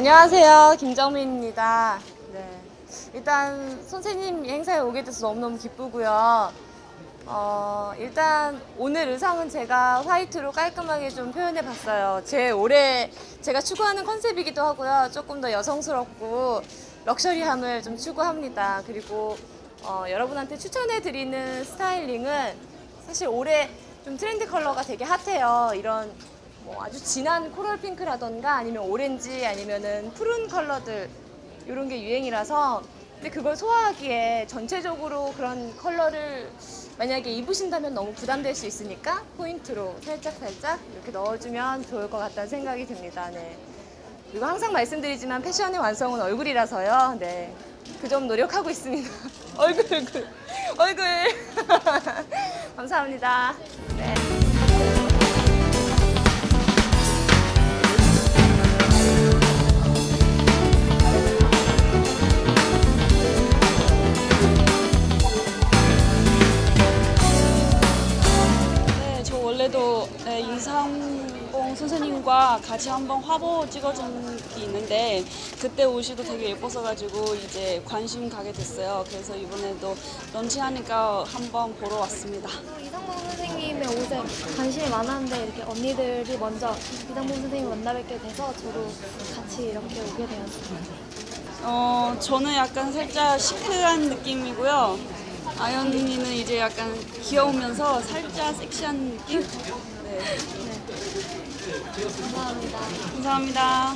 안녕하세요. 김정민입니다. 네. 일단 선생님 행사에 오게 돼서 너무너무 기쁘고요. 어, 일단 오늘 의상은 제가 화이트로 깔끔하게 좀 표현해 봤어요. 제 올해 제가 추구하는 컨셉이기도 하고요. 조금 더 여성스럽고 럭셔리함을 좀 추구합니다. 그리고 어, 여러분한테 추천해 드리는 스타일링은 사실 올해 좀 트렌드 컬러가 되게 핫해요. 이런 뭐 아주 진한 코랄 핑크라던가 아니면 오렌지 아니면은 푸른 컬러들 이런 게 유행이라서 근데 그걸 소화하기에 전체적으로 그런 컬러를 만약에 입으신다면 너무 부담될 수 있으니까 포인트로 살짝 살짝 이렇게 넣어주면 좋을 것 같다는 생각이 듭니다. 네. 그리고 항상 말씀드리지만 패션의 완성은 얼굴이라서요. 네. 그 점 노력하고 있습니다. 얼굴, 얼굴, 얼굴. 감사합니다. 네. 원래도 네, 윤상봉 선생님과 같이 한번 화보 찍어준 게 있는데 그때 옷이도 되게 예뻤어가지고 이제 관심 가게 됐어요. 그래서 이번에도 런칭하니까 한번 보러 왔습니다. 이상봉 선생님의 옷에 관심이 많았는데 이렇게 언니들이 먼저 이상봉 선생님 만나뵙게 돼서 저도 같이 이렇게 오게 되었습니다. 어, 저는 약간 살짝 시크한 느낌이고요. 아연이는 이제 약간 귀여우면서 살짝 섹시한 느낌? 네. 감사합니다. 감사합니다.